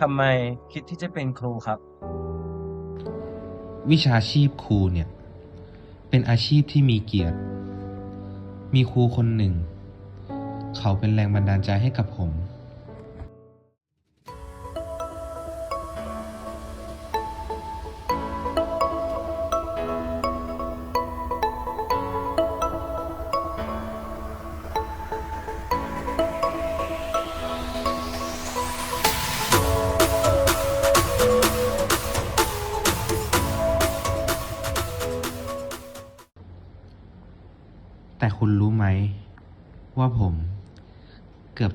ทำไมคิดที่จะเป็นครูครับ วิชาชีพครูเนี่ย เป็นอาชีพที่มีเกียรติ มีครูคนหนึ่ง เขาเป็นแรงบันดาลใจให้กับผม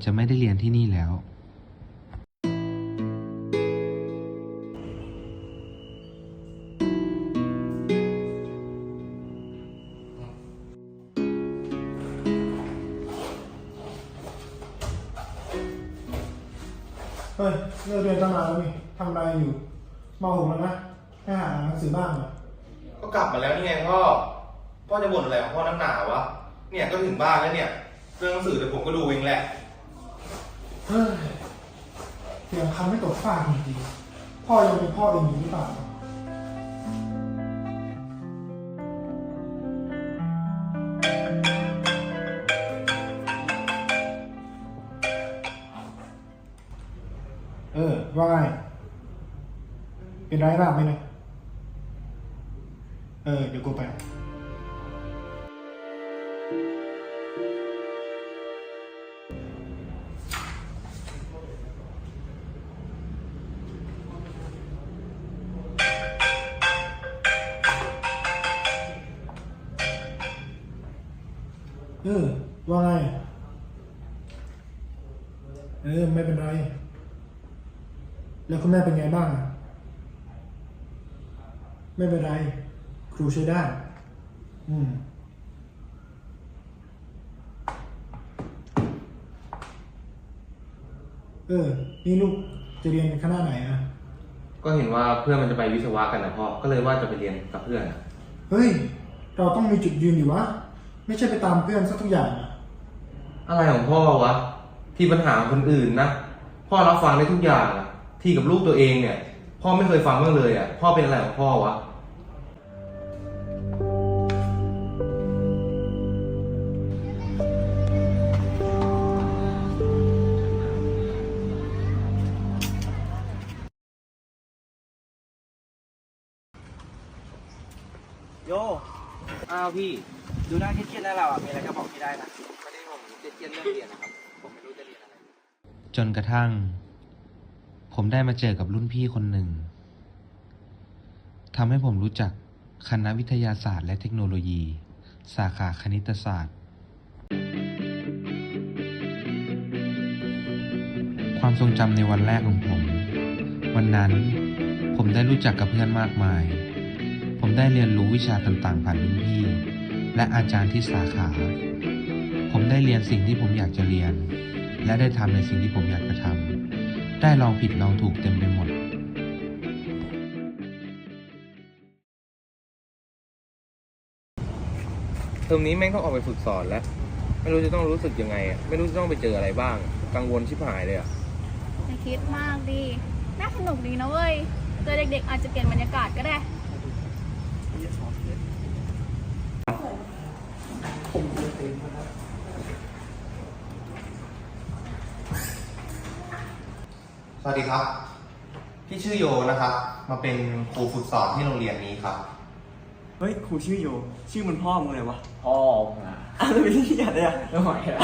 จะไม่ได้เรียนที่นี่แล้ว เฮ้ยเลิกเรียนตั้งนานแล้วนี่ทำอะไรอยู่มาหกแล้วนะให้หาหนังสือบ้างเหรอก็กลับมาแล้วนี่ไงพ่อ พ่อจะบ่นอะไรของพ่อนักหนาวะ เนี่ยก็ถึงบ้านแล้วเนี่ย เรื่องหนังสือเดี๋ยวผมก็ดูเองแหละ เฮ้ยเสียงคำไม่ตกฟากจริงๆพ่อยังเป็นพ่อเองอยู่หรือเปล่าเออ ว่าไงเป็นไรบ้างไหมเนี่ยเออ เดี๋ยวกูไป เออ ว่าไง เออ ไม่เป็นไร แล้วคุณแม่เป็นไงบ้างอะไม่เป็นไร ครูช่วยได้ อืมเออ นี่ลูกจะเรียนคณะไหนอะก็เห็นว่าเพื่อนมันจะไปวิศวะกันนะพ่อ ก็เลยว่าจะไปเรียนกับเพื่อนอะเฮ้ย เราต้องมีจุดยืนอยู่วะ ไม่ใช่ไปตามเพื่อนซะทุกอย่างอะอะไรของพ่อวะ ที่ปัญหาของคนอื่นนะ พ่อรับฟังได้ทุกอย่างอะที่กับลูกตัวเองเนี่ย พ่อไม่เคยฟังบ้างเลยอะพ่อเป็นอะไรของพ่อวะ โย อ้าวพี่ ดูหน้าเครียดๆแล้วเราอะมีอะไรก็บอกพี่ได้นะไม่ได้ผมเครียดเรื่องเรียนนะครับ ผมไม่รู้จะเรียนอะไร จนกระทั่ง ผมได้มาเจอกับรุ่นพี่คนหนึ่งทำให้ผมรู้จักคณะวิทยาศาสตร์และเทคโนโลยี สาขาคณิตศาสตร์ ความทรงจำในวันแรกของผม วันนั้นผมได้รู้จักกับเพื่อนมากมาย ผมได้เรียนรู้วิชาต่างๆผ่านรุ่นพี่ และอาจารย์ที่สาขา ผมได้เรียนสิ่งที่ผมอยากจะเรียน และได้ทำในสิ่งที่ผมอยากจะทำได้ลองผิดลองถูกเต็มไปหมดเทอมนี้แม่งต้องออกไปฝึกสอนแล้ว ไม่รู้จะต้องรู้สึกยังไงอะไม่รู้จะต้องไปเจออะไรบ้าง กังวลชิบหายเลยอะอย่าคิดมากดิน่าสนุกดีนะเว้ยเจอเด็กๆอาจจะเปลี่ยนบรรยากาศก็ได้ สวัสดีครับ พี่ชื่อโยนะครับ มาเป็นครูฝึกสอนที่โรงเรียนนี้ครับ เฮ้ยครูชื่อโย ชื่อมันพ่อมึงเลยวะพ่อมึงอะอ้าวแล้วเป็นที่อะไรอะไม่ไหวแล้ว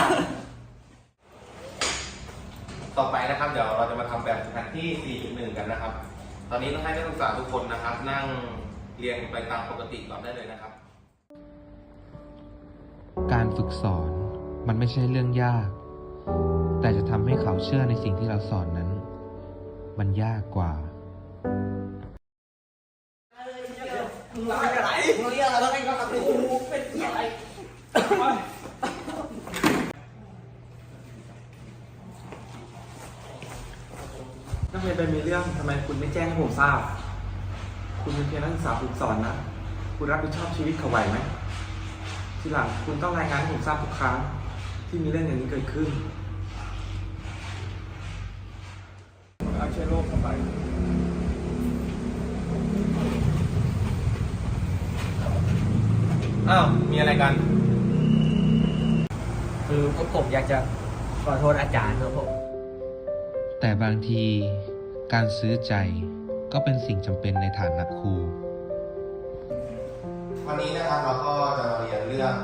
ต่อไปนะครับเดี๋ยวเราจะมาทำแบบฝึกหัดที่ 4.1 กันนะครับ ตอนนี้ต้องให้นักศึกษาทุกคนนะครับ นั่งเรียนไปตามปกติก่อนได้เลยนะครับ การฝึกสอนมันไม่ใช่เรื่องยาก แต่จะทำให้เขาเชื่อในสิ่งที่เราสอนนั้น มันยากกว่าถ้าเรียนไปมีเรื่องทำไมคุณไม่แจ้งให้ผมทราบ คุณเป็นเพียงนักศึกษาฝึกสอนนะ คุณรับผิดชอบชีวิตเขาไหวไหม ทีหลังคุณต้องรายงานให้ผมทราบทุกครั้งที่มีเรื่องอย่างนี้เกิดขึ้นโอเคชื้อโรคเข้าไปอ้าว มีอะไรกัน คือพวกผมอยากจะขอโทษอาจารย์ครับผม แต่บางทีการซื้อใจก็เป็นสิ่งจำเป็นในฐานะครู วันนี้นะครับเราก็จะมาเรียนเรื่อง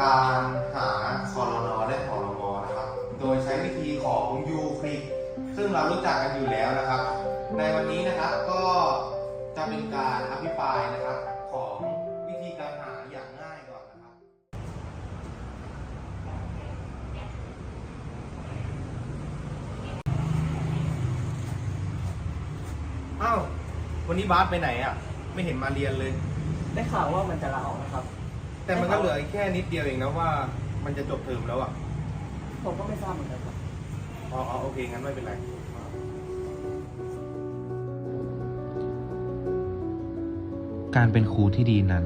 การหาคอรนอและพรมนะครับ โดยใช้วิธีของยูคลิกซึ่งเรารู้จักกันอยู่แล้วนะครับ ในวันนี้นะครับก็จะเป็นการอภิปรายนะครับของวิธีการหาอย่างง่ายก่อนนะครับ อ้าว วันนี้บาสไปไหนอะ ไม่เห็นมาเรียนเลย ได้ข่าวว่ามันจะลาออกนะครับ แต่มันก็เหลือแค่นิดเดียวเองนะว่า มันจะจบเทอมแล้วอะผมก็ไม่ทราบเหมือนกันครับอ๋ออ๋อโอเคงั้นไม่เป็นไรการเป็นครูที่ดีนั้น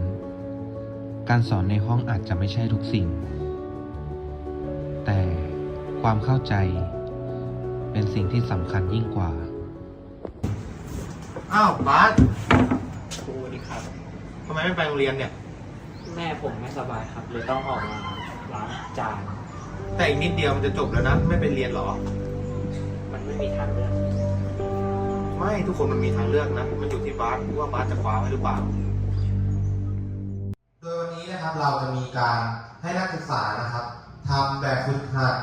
การสอนในห้องอาจจะไม่ใช่ทุกสิ่ง แต่ความเข้าใจเป็นสิ่งที่สำคัญยิ่งกว่า อ้าวบาสครูดีครับ ทำไมไม่ไปโรงเรียนเนี่ย แม่ผมไม่สบายครับ เลยต้องออกมาล้างจาน แต่อีกนิดเดียวมันจะจบแล้วนะ ไม่ไปเรียนเหรอ มันไม่มีทางเลือกไม่ทุกคนมันมีทางเลือกนะ มันอยู่ที่บาสว่าบาสจะคว้าไว้หรือเปล่า โดยวันนี้นะครับเราจะมีการให้นักศึกษานะครับทำแบบฝึกหัด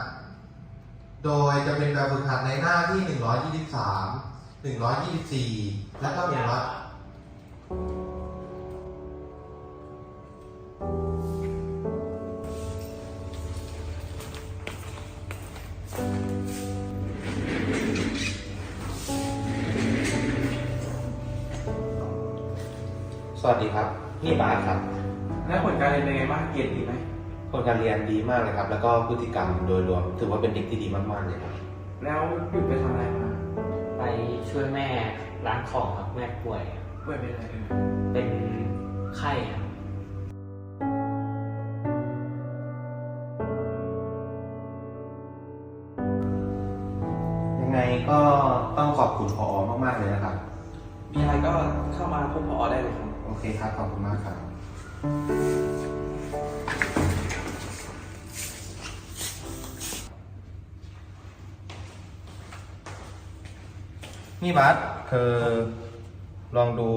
โดยจะเป็นแบบฝึกหัดในหน้าที่ 123 124 แล้วก็100 วัสดีครับนี่บาสครับ แล้วผลการเรียนเป็นไงบ้างเกรดดีไหมผลการเรียนดีมากเลยครับ แล้วก็พฤติกรรมโดยรวม ถือว่าเป็นเด็กที่ดีมากๆเลยครับ แล้วหยุดไปทำอะไรมาไปช่วยแม่ล้างของครับแม่ป่วย ป่วยเป็นอะไรเอ่ยเป็นไข้ครับยังไงก็ต้องขอบคุณพอมากๆเลยนะครับ มีอะไรก็เข้ามาพบพอได้เลยครับ โอเคครับ ขอบคุณมากครับนี่บาสเธอลองดู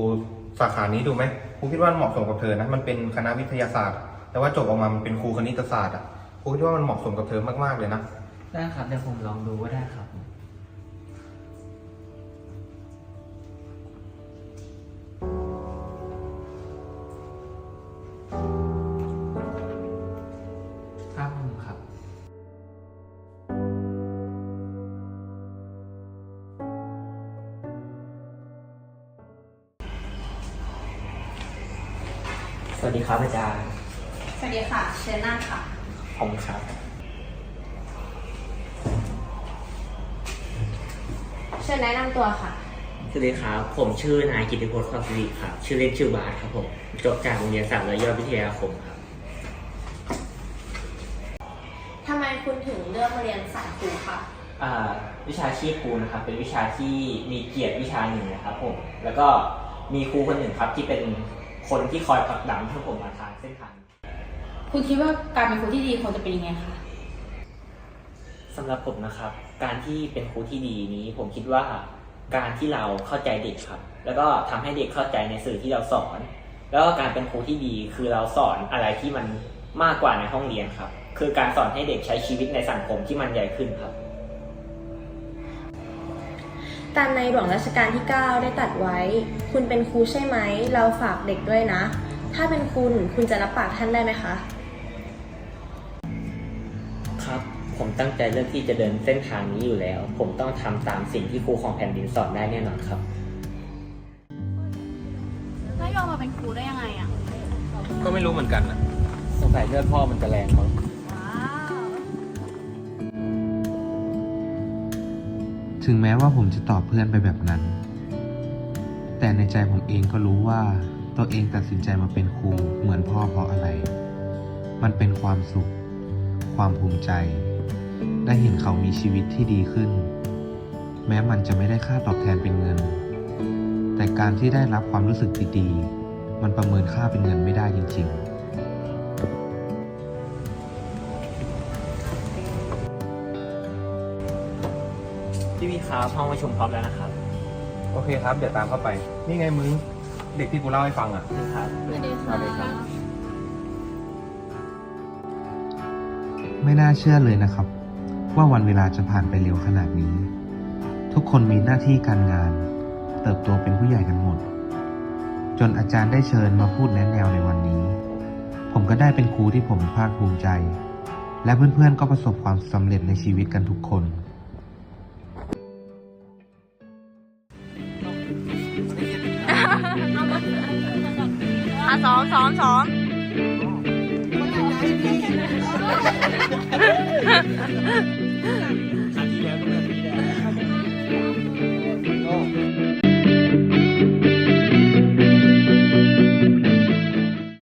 สาขานี้ดูไหมครูคิดว่าเหมาะสมกับเธอนะ มันเป็นคณะวิทยาศาสตร์ แต่ว่าจบออกมามันเป็นครูคณิตศาสตร์อะครูคิดว่ามันเหมาะสมกับเธอมากๆเลยนะ ได้ครับเดี๋ยวผมลองดูก็ได้ครับ วัสดีครับอาจารย์ สวัสดีค่ะ เชิญนั่งค่ะผมครับ เชิญแนะนำตัวค่ะ สวัสดีครับ ผมชื่อนายกิติพจน์ความสิริครับ ชื่อเล่นชื่อบาสครับผม จบจากโรงเรียนสามร้อยยอดวิทยาคมครับ ทำไมคุณถึงเลือกมาเรียนสายครูคะ อ่าวิชาชีพครูนะครับ เป็นวิชาที่มีเกียรติวิชาหนึ่งนะครับผม แล้วก็มีครูคนหนึ่งครับที่เป็น คนที่คอยผลักดันให้ผมมาทางเส้นทางคุณคิดว่าการเป็นครูที่ดีควรจะเป็นยังไงคะสำหรับผมนะครับ การที่เป็นครูที่ดีนี้ ผมคิดว่าการที่เราเข้าใจเด็กครับ แล้วก็ทำให้เด็กเข้าใจในสื่อที่เราสอน แล้วก็การเป็นครูที่ดีคือเราสอนอะไรที่มันมากกว่าในห้องเรียนครับ คือการสอนให้เด็กใช้ชีวิตในสังคมที่มันใหญ่ขึ้นครับ ตามในหลวงรัชกาลที่ 9 ได้ตรัดไว้ คุณเป็นครูใช่ไหม เราฝากเด็กด้วยนะ ถ้าเป็นคุณคุณจะรับปากท่านได้ไหมคะ ครับ ผมตั้งใจเลือกที่จะเดินเส้นทางนี้อยู่แล้ว ผมต้องทำตามสิ่งที่ครูของแผ่นดินสอนได้แน่นอนครับ แล้วยอมมาเป็นครูได้ยังไงอะก็ไม่รู้เหมือนกันนะสงสัยเลือดพ่อมันจะแรงมั้ง ถึงแม้ว่าผมจะตอบเพื่อนไปแบบนั้น แต่ในใจผมเองก็รู้ว่าตัวเองตัดสินใจมาเป็นครูเหมือนพ่อเพราะอะไร มันเป็นความสุข ความภูมิใจ ได้เห็นเขามีชีวิตที่ดีขึ้น แม้มันจะไม่ได้ค่าตอบแทนเป็นเงิน แต่การที่ได้รับความรู้สึกดีๆ มันประเมินค่าเป็นเงินไม่ได้จริง ๆ พี่พี่ครับห้องประชุมพร้อมแล้วนะครับโอเคครับ เดี๋ยวตามเข้าไป นี่ไงมึง เด็กที่กูเล่าให้ฟังอะ นี่ครับ สวัสดีสวัสดีครัค่ะบไม่น่าเชื่อเลยนะครับ ว่าวันเวลาจะผ่านไปเร็วขนาดนี้ ทุกคนมีหน้าที่การงาน เติบโตเป็นผู้ใหญ่กันหมด จนอาจารย์ได้เชิญมาพูดแนะแนวในวันนี้ ผมก็ได้เป็นครูที่ผมภาคภูมิใจ และเพื่อนๆก็ประสบความสำเร็จในชีวิตกันทุกคน 爽爽爽。